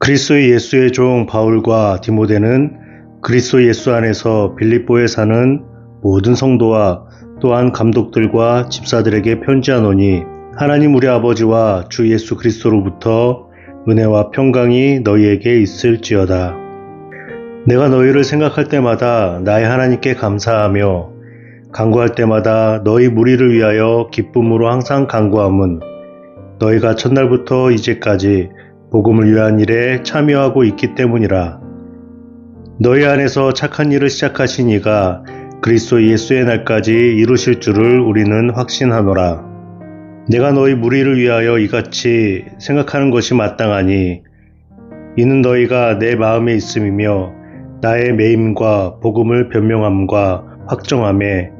그리스도 예수의 종 바울과 디모데는 그리스도 예수 안에서 빌립보에 사는 모든 성도와 또한 감독들과 집사들에게 편지하노니 하나님 우리 아버지와 주 예수 그리스도로부터 은혜와 평강이 너희에게 있을지어다. 내가 너희를 생각할 때마다 나의 하나님께 감사하며 간구할 때마다 너희 무리를 위하여 기쁨으로 항상 간구함은 너희가 첫날부터 이제까지 복음을 위한 일에 참여하고 있기 때문이라. 너희 안에서 착한 일을 시작하신 이가 그리스도 예수의 날까지 이루실 줄을 우리는 확신하노라. 내가 너희 무리를 위하여 이같이 생각하는 것이 마땅하니 이는 너희가 내 마음에 있음이며 나의 매임과 복음을 변명함과 확정함에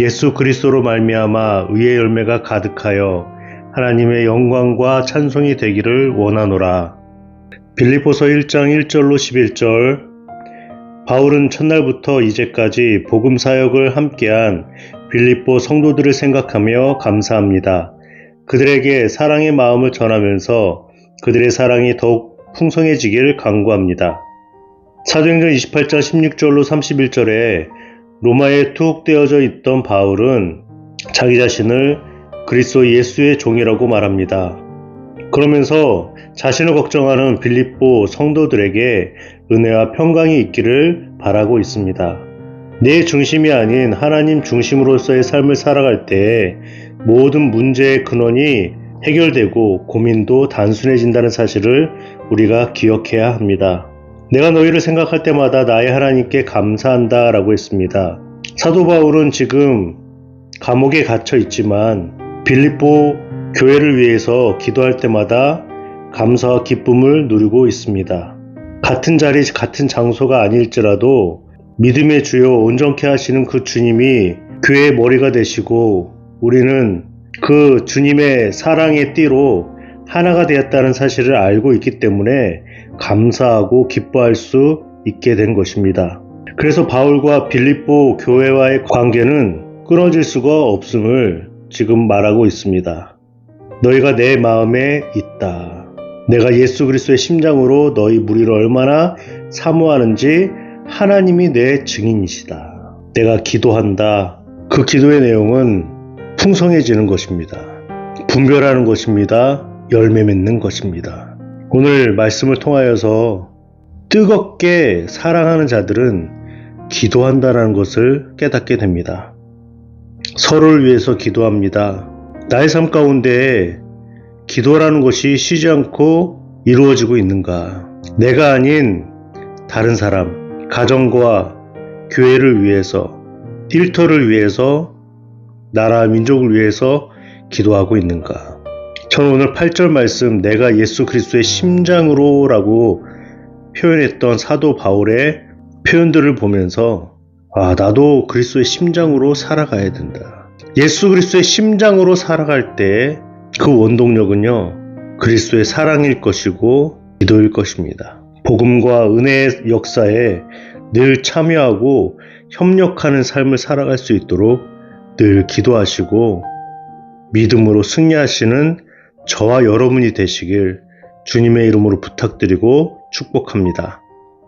예수 그리스도로 말미암아 의의 열매가 가득하여 하나님의 영광과 찬송이 되기를 원하노라. 빌립보서 1장 1절로 11절 바울은 첫날부터 이제까지 복음 사역을 함께한 빌립보 성도들을 생각하며 감사합니다. 그들에게 사랑의 마음을 전하면서 그들의 사랑이 더욱 풍성해지길 간구합니다. 사도행전 28장 16절로 31절에 로마에 투옥되어져 있던 바울은 자기 자신을 그리스도 예수의 종이라고 말합니다. 그러면서 자신을 걱정하는 빌립보 성도들에게 은혜와 평강이 있기를 바라고 있습니다. 내 중심이 아닌 하나님 중심으로서의 삶을 살아갈 때 모든 문제의 근원이 해결되고 고민도 단순해진다는 사실을 우리가 기억해야 합니다. 내가 너희를 생각할 때마다 나의 하나님께 감사한다 라고 했습니다. 사도 바울은 지금 감옥에 갇혀 있지만 빌립보 교회를 위해서 기도할 때마다 감사와 기쁨을 누리고 있습니다. 같은 자리, 같은 장소가 아닐지라도 믿음의 주요 온전케 하시는 그 주님이 교회의 머리가 되시고 우리는 그 주님의 사랑의 띠로 하나가 되었다는 사실을 알고 있기 때문에 감사하고 기뻐할 수 있게 된 것입니다. 그래서 바울과 빌립보 교회와의 관계는 끊어질 수가 없음을 지금 말하고 있습니다. 너희가 내 마음에 있다. 내가 예수 그리스도의 심장으로 너희 무리를 얼마나 사모하는지 하나님이 내 증인이시다. 내가 기도한다. 그 기도의 내용은 풍성해지는 것입니다. 분별하는 것입니다. 열매 맺는 것입니다. 오늘 말씀을 통하여서 뜨겁게 사랑하는 자들은 기도한다라는 것을 깨닫게 됩니다. 서로를 위해서 기도합니다. 나의 삶 가운데 기도라는 것이 쉬지 않고 이루어지고 있는가? 내가 아닌 다른 사람, 가정과 교회를 위해서, 일터를 위해서, 나라, 민족을 위해서 기도하고 있는가? 저는 오늘 8절 말씀, 내가 예수 그리스도의 심장으로 라고 표현했던 사도 바울의 표현들을 보면서, 아, 나도 그리스도의 심장으로 살아가야 된다. 예수 그리스도의 심장으로 살아갈 때 그 원동력은요, 그리스도의 사랑일 것이고 기도일 것입니다. 복음과 은혜의 역사에 늘 참여하고 협력하는 삶을 살아갈 수 있도록 늘 기도하시고 믿음으로 승리하시는 저와 여러분이 되시길 주님의 이름으로 부탁드리고 축복합니다.